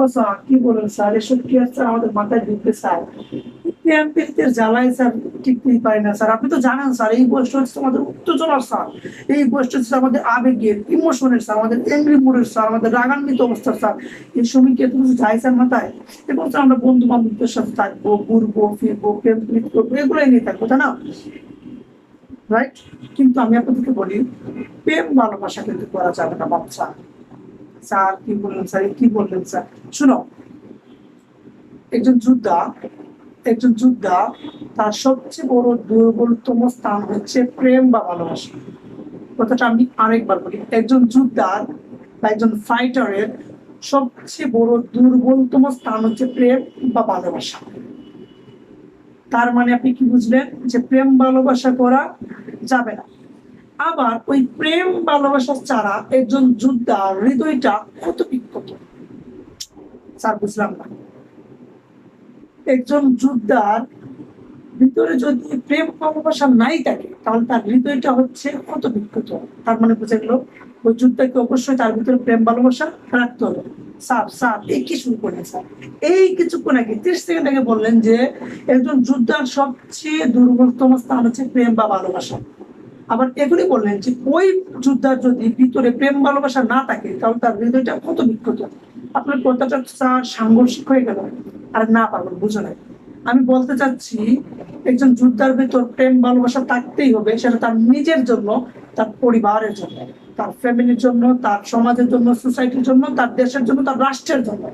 ও sir কি বলেন sir, এসব কি আছে আমাদের মাথায় ঢুকতে স্যার। হচ্ছে হচ্ছে রাগান্বিত স্যার। এই স্যার মাথায়? এবং স্যার আমরা বন্ধু বান্ধবদের সাথে থাকব, ঘুরবো, ফিরবো করব, এগুলোই নিয়ে থাকব, তাই না? রাইট কিন্তু আমি আপনাদেরকে বলি, প্রেম ভালোবাসা কিন্তু করা যাবে না, বাচ্চা। স্যার, কি বললেন স্যার কি বললেন স্যার? শুনো, একজন যোদ্ধা একজন যোদ্ধা তার সবচেয়ে বড় দুর্বলতম স্থান হচ্ছে প্রেম বা ভালোবাসা। কথাটা আমি আরেকবার বলি, একজন যোদ্ধার বা একজন ফাইটারের সবচেয়ে বড় দুর্বলতম স্থান হচ্ছে প্রেম বা ভালোবাসা। তার মানে আপনি কি বুঝলেন? যে প্রেম ভালোবাসা করা যাবে না। আবার ওই প্রেম ভালোবাসা ছাড়া একজন যোদ্ধার হৃদয়টা কত বিক্ষত স্যার, বুঝলাম না। একজন যোদ্ধার ভিতরে যদি প্রেম ভালোবাসা নাই থাকে, তাহলে তার হৃদয়টা হচ্ছে কত বিক্ষত তার মানে বুঝে গেল, ওই যোদ্ধাকে অবশ্যই তার ভিতরে প্রেম ভালোবাসা রাখতে হবে। স্যার স্যার, এই কি শুরু করলেন, স্যার? এই কিছুক্ষণ আগে, ত্রিশ সেকেন্ড আগে বললেন যে, একজন যোদ্ধার সবচেয়ে দুর্বলতম স্থান হচ্ছে প্রেম বা ভালোবাসা। আবার এখনই বললেন যে ওই যোদ্ধার যদি ভিতরে প্রেম ভালোবাসা না থাকে, তাহলে তার হৃদয়টা কত বিক্ষত আপনার কথাটা সাংঘর্ষিক হয়ে গেল। আর না পাগল বুঝো নাই। আমি বলতে চাচ্ছি, একজন যোদ্ধার ভিতর প্রেম ভালোবাসা থাকতেই হবে, সেটা তার নিজের জন্য, তার পরিবারের জন্য, তার ফ্যামিলির জন্য, তার সমাজের জন্য, সোসাইটির জন্য, তার দেশের জন্য, তার রাষ্ট্রের জন্য।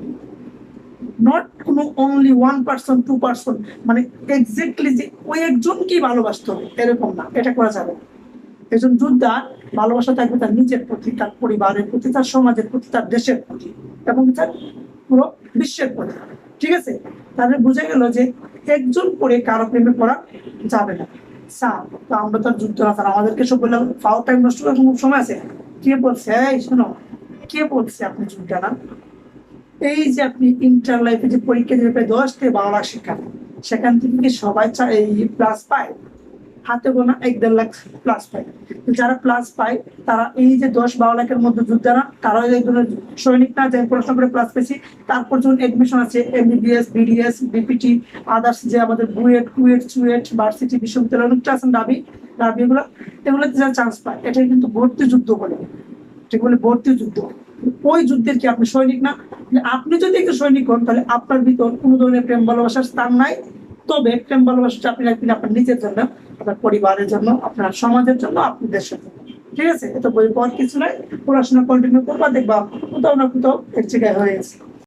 নট কোনো only one person two person মানে এক্স্যাক্টলি যে ওই একজনকেই ভালোবাসতে হবে, এরকম না, এটা করা যাবে না। একজন যোদ্ধা ভালোবাসা থাকবে তার নিজের প্রতি, তার পরিবারের প্রতি, তার সমাজের প্রতি, তার দেশের প্রতি এবং তার পুরো বিশ্বের প্রতি। ঠিক আছে? তাহলে বোঝা গেল যে একজন করে কারও প্রেমে পড়া যাবে না। স্যার, তো আমরা তো যুদ্ধ না, স্যার। আমাদেরকে সব বললাম, ফাও টাইম নষ্ট করার কোনো সময় আছে? কে বলছে? এই, শোনো, কে বলছে আপনি যুদ্ধ না? এই যে আপনি ইন্টার লাইফে যে পরীক্ষা দেবে, প্রায় দশ থেকে বারো লাখ শিক্ষা সেখান থেকে সবাই এই প্লাস পায় হাতে গোনা এক দেড় লাখ প্লাস পায়। যারা প্লাস পায়, তারা এই যে দশ বারো লাখের মধ্যে যোদ্ধারা তারা এই ধরনের সৈনিক না যে পড়াশোনা করে প্লাস পেয়েছি, তারপর যখন এডমিশন আছে এমবিবিএস বিডিএস বিপিটি আদার্স যে আমাদের বুয়েট, কুয়েট চুয়েট ভার্সিটি, বিশ্ববিদ্যালয়, অনেকটা আছেন দাবি দাবি এগুলো এগুলোতে যারা চান্স পায়, এটাই কিন্তু ভর্তি যুদ্ধ বলে। ঠিক বলে ভর্তি যুদ্ধ। ওই যুদ্ধের কি আপনি সৈনিক না? আপনি যদি একটু সৈনিক হন, তাহলে আপনার ভিতর কোনো ধরনের প্রেম ভালোবাসার স্থান নাই। তবে প্রেম ভালোবাসাটা আপনি রাখবেন আপনার নিজের জন্য, আপনার পরিবারের জন্য, আপনার সমাজের জন্য, আপনি দেশের জন্য। ঠিক আছে? এটা বই পর কিছু নয় পড়াশোনা কন্টিনিউ করবা, দেখবা কোথাও না কোথাও এক জায়গায় হয়ে গেছে।